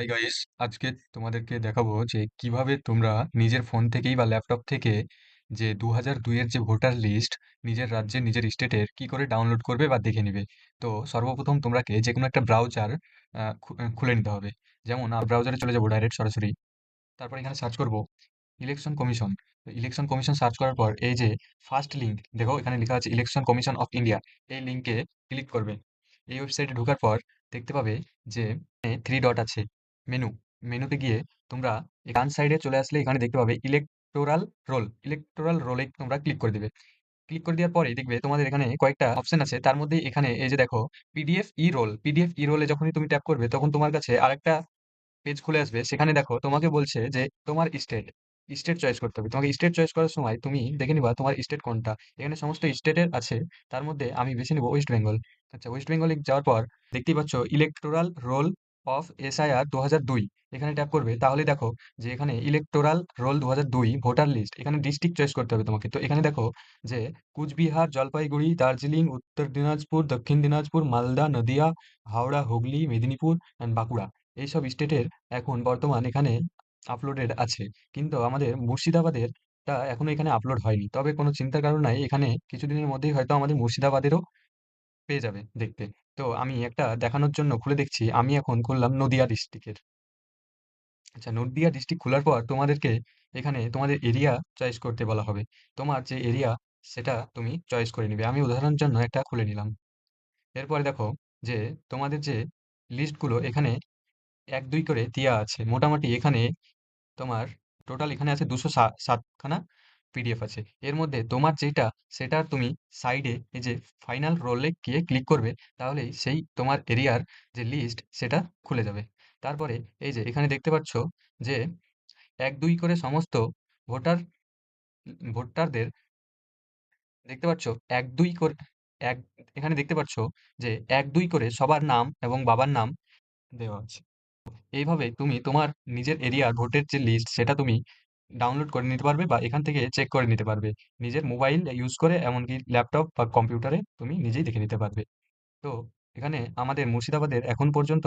Hi guys আজকে তোমাদেরকে দেখাবো যে কীভাবে তোমরা নিজের ফোন থেকেই বা ল্যাপটপ থেকে যে দু হাজার দুইয়ের যে ভোটার লিস্ট নিজের রাজ্যের নিজের স্টেটের কি করে ডাউনলোড করবে বা দেখে নিবে। তো সর্বপ্রথম তোমরাকে যে কোনো একটা ব্রাউজার খুলে নিতে হবে। যেমন ব্রাউজারে চলে যাব ডাইরেক্ট সরাসরি। তারপর এখানে সার্চ করব election commission election commission search করার পর এই যে ফার্স্ট লিঙ্ক দেখো এখানে লেখা আছে ইলেকশন কমিশন অফ ইন্ডিয়া এই লিঙ্কে ক্লিক করবে। এই ওয়েবসাইটে ঢোকার পর দেখতে পাবে যে থ্রি ডট আছে। মেনু মেনুতে গিয়ে তোমরা ডান সাইডে চলে আসলে এখানে দেখতে পাবে ইলেকটোরাল রোল ইলেকটোরাল রোলে তোমরা ক্লিক করে দিবে। ক্লিক করে দেওয়ার পরে দেখবে তোমাদের এখানে কয়েকটা অপশন আছে। তার মধ্যে এখানে এই যে দেখো PDF e roll PDF e রোলে যখনই তুমি ট্যাপ করবে তখন তোমার কাছে আরেকটা পেজ খুলে আসবে। সেখানে দেখো, তোমাকে বলছে যে তোমার স্টেট স্টেট চয়েস করতে হবে। তোমাকে স্টেট চয়েস করার সময় তুমি দেখে নিবা তোমার স্টেট কোনটা। এখানে সমস্ত স্টেটের আছে, তার মধ্যে আমি বেছে নিব ওয়েস্ট বেঙ্গল আচ্ছা ওয়েস্ট বেঙ্গলে যাওয়ার পর দেখতেই পাচ্ছ ইলেকটোরাল রোল অফ এসআইআর দু হাজার দুই এখানে ট্যাপ করবে। তাহলে দেখো যে এখানে ইলেকটোরাল রোল দু হাজার দুই ভোটার লিস্ট এখানে ডিস্ট্রিক্ট চয়েস করতে হবে তোমাকে। তো এখানে দেখো যে কুচবিহার, জলপাইগুড়ি, দার্জিলিং, উত্তর দিনাজপুর, দক্ষিণ দিনাজপুর, মালদা, নদিয়া, হাওড়া, হুগলি, মেদিনীপুর অ্যান্ড বাঁকুড়া। এইসব স্টেটের এখন বর্তমান এখানে আপলোডেড আছে। কিন্তু আমাদের মুর্শিদাবাদের টা এখনও এখানে আপলোড হয়নি। তবে কোনো চিন্তার কারণ নাই। এখানে কিছুদিনের মধ্যেই হয়তো আমাদের মুর্শিদাবাদেরও পেয়ে যাবে দেখতে। তো আমি একটা দেখানোর জন্য খুলে দেখছি, আমি এখন খুললাম নদিয়া ডিস্ট্রিক্টের আচ্ছা নদিয়া ডিস্ট্রিক্ট খোলার পর তোমাদেরকে এখানে তোমাদের এরিয়া চয়েস করতে বলা হবে। তোমার যে এরিয়া সেটা তুমি চয়েস করে নিবে। আমি উদাহরণের জন্য একটা খুলে নিলাম। এরপরে দেখো যে তোমাদের যে লিস্টগুলো এখানে এক, দুই করে দেওয়া আছে। মোটামুটি এখানে তোমার টোটাল এখানে আছে দুশো সাতখানা। পিডিএফ আছে। এর মধ্যে তোমার যেটা সেটা তুমি সাইডে এই যে ফাইনাল রোলে গিয়ে ক্লিক করবে, তাহলেই সেই তোমার এরিয়ার যে লিস্ট সেটা খুলে যাবে। তারপরে এই যে এখানে দেখতে পাচ্ছ যে এক, দুই করে সমস্ত ভোটার ভোটারদের দেখতে পাচ্ছ এক, দুই করে, এক, এখানে দেখতে পাচ্ছ যে এক, দুই করে সবার নাম এবং বাবার নাম দেওয়া আছে। এইভাবে তুমি তোমার নিজের এরিয়ার ভোটের যে লিস্ট সেটা তুমি ডাউনলোড করে নিতে পারবে বা এখান থেকে চেক করে নিতে পারবে। নিজের মোবাইল ইউজ করে এমনকি ল্যাপটপ বা কম্পিউটারে তুমি নিজেই দেখে নিতে পারবে। তো এখানে আমাদের মুর্শিদাবাদের এখন পর্যন্ত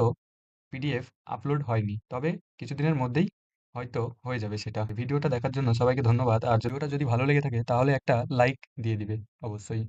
পিডিএফ আপলোড হয়নি। তবে কিছুদিনের মধ্যেই হয়তো হয়ে যাবে সেটা। ভিডিওটা দেখার জন্য সবাইকে ধন্যবাদ। আর ভিডিওটা যদি ভালো লেগে থাকে তাহলে একটা লাইক দিয়ে দিবে, অবশ্যই।